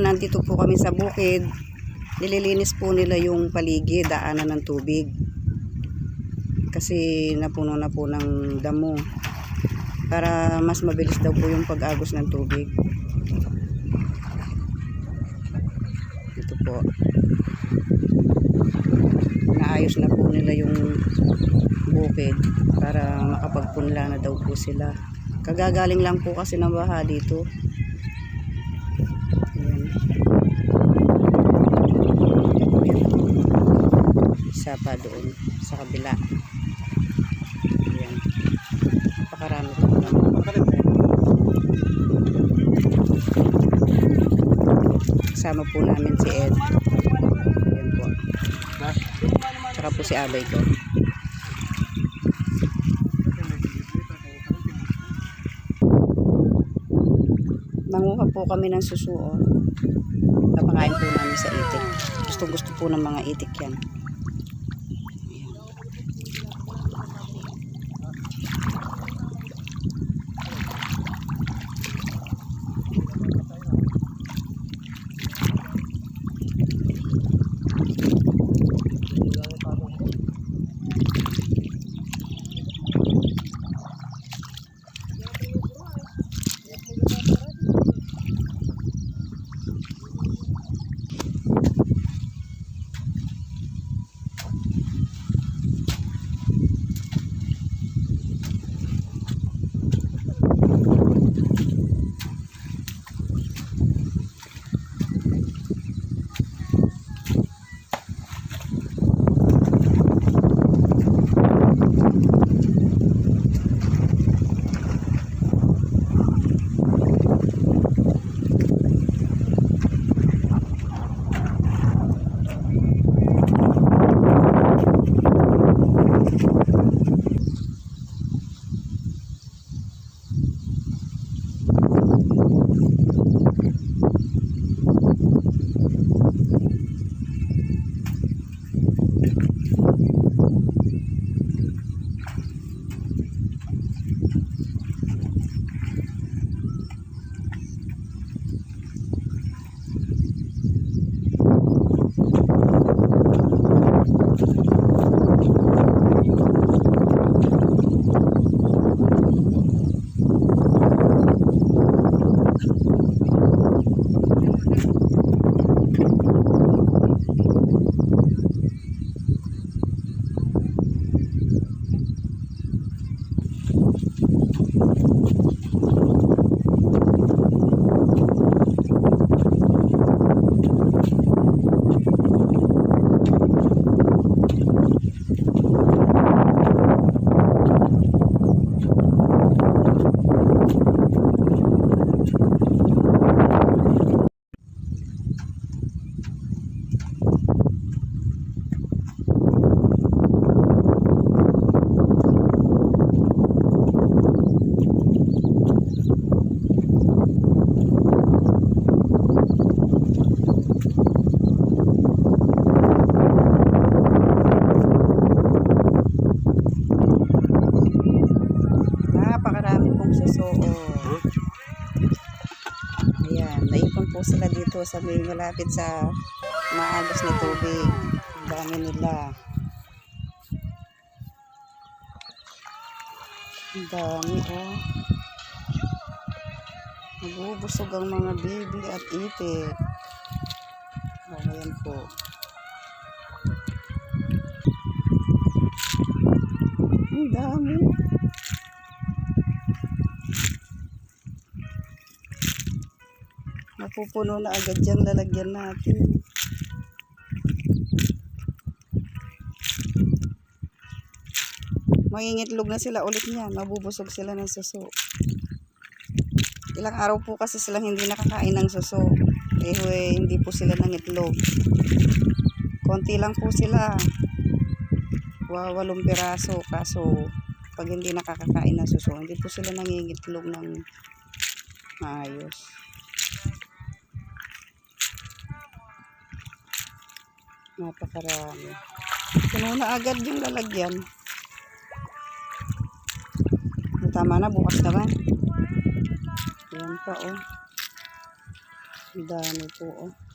nandito po kami sa bukid, nililinis po nila yung paligid, daanan ng tubig. Kasi napuno na po ng damo. Para mas mabilis daw po yung pag-agos ng tubig. Ito po. Naayos na po nila yung bukid para makapagpunla na daw po sila. Kagagaling lang po kasi ng baha dito. Pa doon sa kabila. Ayan. Napakarami po naman. Kasama po namin si Ed. Ayan po. Tsaka po si Abay ko. Nanguha po kami ng susuon. Napakain po namin sa itik. Gusto gusto po ng mga itik yan. Sila dito sa may malapit sa maagos na tubig. Ang dami nila. Ang dami oh. Nabubusog ang mga bibi at ipit. Oh, ayan po. Ang dami. Napupuno na agad yung lalagyan natin. Mangingitlog na sila ulit niyan. Mabubusog sila ng suso. Ilang araw po kasi silang hindi nakakain ng suso. Eh, hindi po sila nangitlog. Konti lang po sila. Wa- Walong piraso. Kaso, pag hindi nakakakain ng suso, hindi po sila nangingitlog ng maayos. Napakarami. Puno na agad yung lalagyan. Tama na, bukas naman. Ayan pa, oh. Ang dami po, oh.